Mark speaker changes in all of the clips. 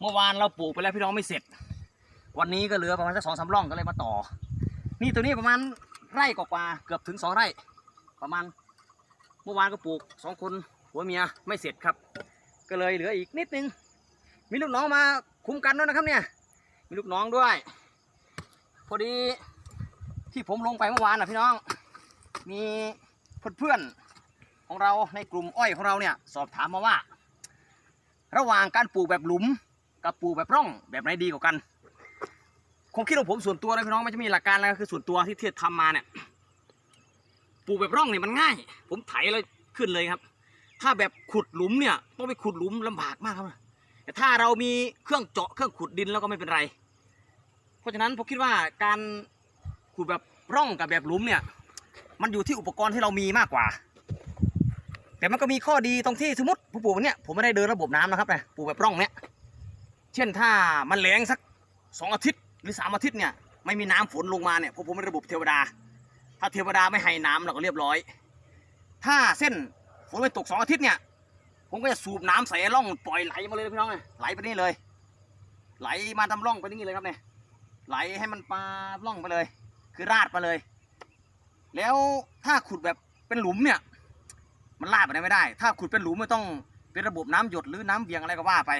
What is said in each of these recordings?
Speaker 1: เมื่อวานเราปลูกไปแล้วพี่น้องไม่เสร็จ วันนี้ก็เหลือประมาณสักสองสามร่องก็เลยมาต่อ นี่ตัวนี้ประมาณไร่กว่าเกือบถึงสองไร่ ประมาณ เมื่อวานก็ปลูกสองคนหัวเมียไม่เสร็จครับ ก็เลยเหลืออีกนิดนึง มีลูกน้องมาคุ้มกันด้วยนะครับเนี่ย มีลูกน้องด้วย พอดีที่ผมลงไปเมื่อวานนะพี่น้อง มีเพื่อนๆของเราในกลุ่มอ้อยของเราเนี่ยสอบถามมาว่า ระหว่างการปลูกแบบหลุม กับปลูกแบบร่องแบบไหนดีกว่ากันผมคิดของผมส่วนตัวนะพี่น้องมันจะมีหลักการอะไรก็คือส่วนตัวที่เทียทำมาเนี่ยปลูกแบบร่องเนี่ยมันง่าย ผมไถเลยขึ้นเลยครับ ถ้าแบบขุดหลุมเนี่ยต้องไปขุดหลุมลำบากมากครับแต่ถ้าเรามีเครื่องเจาะเครื่องขุดดินแล้วก็ไม่เป็นไร เพราะฉะนั้นผมคิดว่าการขุดแบบร่องกับแบบหลุมเนี่ย มันอยู่ที่อุปกรณ์ที่เรามีมากกว่า แต่มันก็มีข้อดีตรงที่สมมติผมปลูกเนี่ยผมไม่ได้เดินระบบน้ำนะครับนะปลูกแบบร่องเนี่ย เช่นถ้ามันแล้งสักสองอาทิตย์หรือสามอาทิตย์เนี่ยไม่มีน้ำฝนลงมาเนี่ยเพราะผมเป็นระบบเทวดา ถ้าเทวดาไม่ให้น้ำเราก็เรียบร้อย ถ้าเส้นฝนไม่ตกสองอาทิตย์เนี่ยผมก็จะสูบน้ำใส่ร่องปล่อยไหลมาเลยพี่น้องเลยไหลไปนี่เลย ไหลมาทำร่องไปนี่เลยครับเนี่ยไหลให้มันปาร่องไปเลย คือราดมาเลย แล้วถ้าขุดแบบเป็นหลุมเนี่ย มันลาดไปไไม่ได้ ถ้าขุดเป็นหลุมไม่ต้องเป็นระบบน้ำหยดหรือน้ำเบี่ยงอะไรก็ว่าไป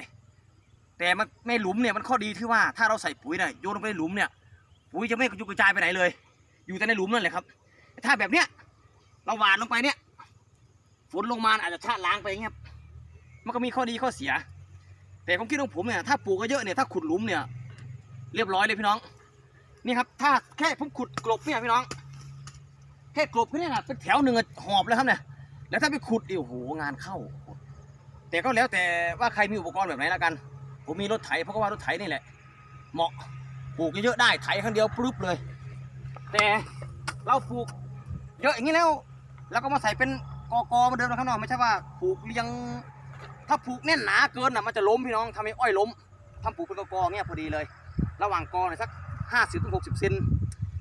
Speaker 1: แต่มันไม่หลุมเนี่ยมันข้อดีที่ว่าถ้าเราใส่ปุ๋ยเนี่ยโยนลงไปในหลุมเนี่ยปุ๋ยจะไม่กระจายไปไหนเลย อยู่แต่ในหลุมนั่นแหละครับ ถ้าแบบเนี้ยเราหวานลงไปเนี่ยฝนลงมาอาจจะชะล้างไปงเงี้ยครับมันก็มีข้อดีข้อเสีย แต่ความคิดของผมเนี่ยถ้าปลูกก็เยอะเนี่ยถ้าขุดหลุมเนี่ยเรียบร้อยเลยพี่น้อง นี่ครับ ถ้าแค่ผมขุดกลบเนี่ยพี่น้อง แค่กลบแค่นี้นะเป็นแถวหนึ่งอะหอบเลยครับเนี่ยแล้วถ้าไปขุดดิโอ้โหงานเข้า แต่ก็แล้วแต่ว่าใครมีอุปกรณ์แบบไหนละกัน ผมมีรถไถเพราะว่ารถไถนี่แหละ เหมาะปลูกเยอะๆได้ไถครั้งเดียวปุ๊บเลย แต่เราปลูกเยอะอย่างนี้แล้ว แล้วก็มาใส่เป็นกอกอมาเดิมนะครับเนาะไม่ใช่ว่าปลูกเรียง ถ้าปลูกแน่นหนาเกินอะมันจะล้มพี่น้องทำให้อ้อยล้มทำปลูกเป็นกอกอเนี่ยพอดีเลย ระหว่างกอเนี่ยสักห้าสิบถึงหกสิบเซน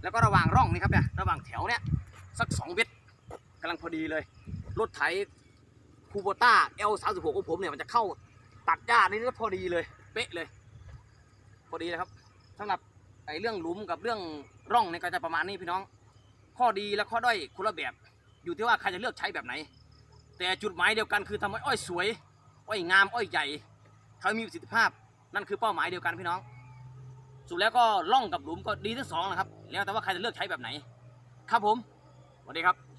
Speaker 1: แล้วก็ระหว่างร่องนี่ครับเนี่ยระหว่างแถวเนี่ยสักสองเมตรกำลังพอดีเลยรถไถคูโบต้า L 3 6 ของผมเนี่ยมันจะเข้าตัดหญ้านี่ก็พอดีเลย เป๊ะเลยพอดีนะครับสำหรับไอ้เรื่องหลุมกับเรื่องร่องเนี่ยก็จะประมาณนี้พี่น้อง ข้อดีและข้อด้อยคนละแบบ อยู่ที่ว่าใครจะเลือกใช้แบบไหน แต่จุดหมายเดียวกันคือทำให้อ้อยสวย อ้อยงาม อ้อยใหญ่ทำให้มีประสิทธิภาพ นั่นคือเป้าหมายเดียวกันพี่น้อง สุดแล้วก็ร่องกับหลุมก็ดีทั้งสองนะครับ แล้วแต่ว่าใครจะเลือกใช้แบบไหน ครับผมสวัสดีครับ